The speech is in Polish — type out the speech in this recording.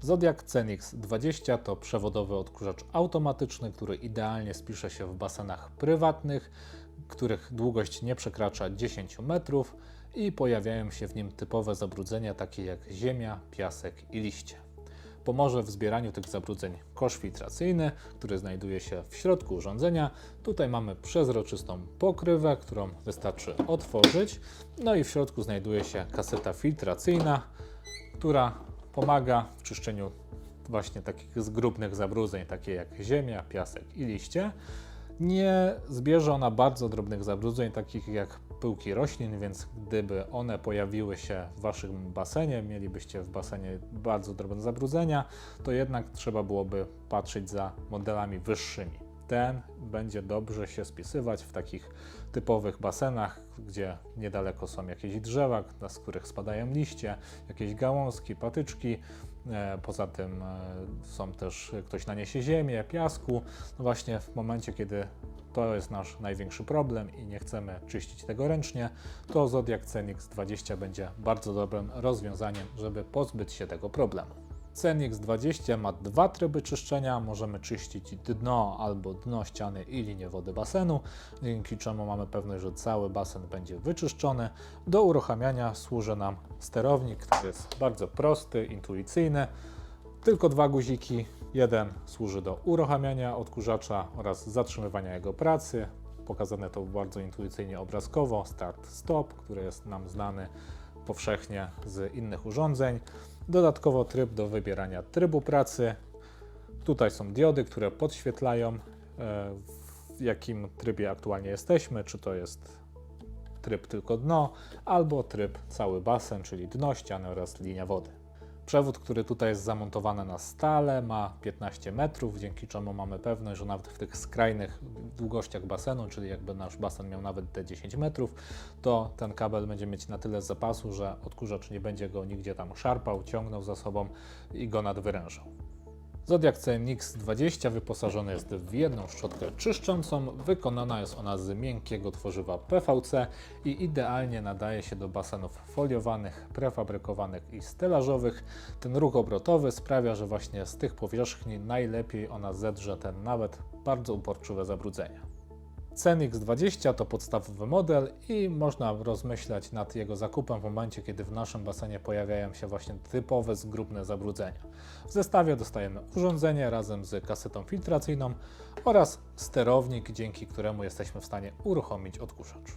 Zodiac Cenix 20 to przewodowy odkurzacz automatyczny, który idealnie spisze się w basenach prywatnych, których długość nie przekracza 10 metrów i pojawiają się w nim typowe zabrudzenia takie jak ziemia, piasek i liście. Pomoże w zbieraniu tych zabrudzeń kosz filtracyjny, który znajduje się w środku urządzenia. Tutaj mamy przezroczystą pokrywę, którą wystarczy otworzyć. No i w środku znajduje się kaseta filtracyjna, która pomaga w czyszczeniu właśnie takich zgrubnych zabrudzeń, takie jak ziemia, piasek i liście. Nie zbierze ona bardzo drobnych zabrudzeń, takich jak pyłki roślin, więc gdyby one pojawiły się w waszym basenie, mielibyście w basenie bardzo drobne zabrudzenia, to jednak trzeba byłoby patrzeć za modelami wyższymi. Ten będzie dobrze się spisywać w takich typowych basenach, gdzie niedaleko są jakieś drzewa, z których spadają liście, jakieś gałązki, patyczki. E, Poza tym e, są też, ktoś naniesie ziemię, piasku. No właśnie w momencie, kiedy to jest nasz największy problem i nie chcemy czyścić tego ręcznie, to Zodiac Cenix 20 będzie bardzo dobrym rozwiązaniem, żeby pozbyć się tego problemu. Cenix 20 ma dwa tryby czyszczenia. Możemy czyścić dno albo dno ściany i linię wody basenu, dzięki czemu mamy pewność, że cały basen będzie wyczyszczony. Do uruchamiania służy nam sterownik, który jest bardzo prosty, intuicyjny. Tylko dwa guziki. Jeden służy do uruchamiania odkurzacza oraz zatrzymywania jego pracy. Pokazane to bardzo intuicyjnie obrazkowo. Start-stop, który jest nam znany powszechnie z innych urządzeń. Dodatkowo tryb do wybierania trybu pracy. Tutaj są diody, które podświetlają e, w jakim trybie aktualnie jesteśmy, czy to jest tryb tylko dno, albo tryb cały basen, czyli dno, ściany oraz linia wody. Przewód, który tutaj jest zamontowany na stale, ma 15 metrów, dzięki czemu mamy pewność, że nawet w tych skrajnych długościach basenu, czyli jakby nasz basen miał nawet te 10 metrów, to ten kabel będzie mieć na tyle zapasu, że odkurzacz nie będzie go nigdzie tam szarpał, ciągnął za sobą i go nadwyrężał. Zodiac CNX 20 wyposażony jest w jedną szczotkę czyszczącą. Wykonana jest ona z miękkiego tworzywa PVC i idealnie nadaje się do basenów foliowanych, prefabrykowanych i stelażowych. Ten ruch obrotowy sprawia, że właśnie z tych powierzchni najlepiej ona zedrze te nawet bardzo uporczywe zabrudzenia. CNX 20 to podstawowy model i można rozmyślać nad jego zakupem w momencie, kiedy w naszym basenie pojawiają się właśnie typowe zgrubne zabrudzenia. W zestawie dostajemy urządzenie razem z kasetą filtracyjną oraz sterownik, dzięki któremu jesteśmy w stanie uruchomić odkurzacz.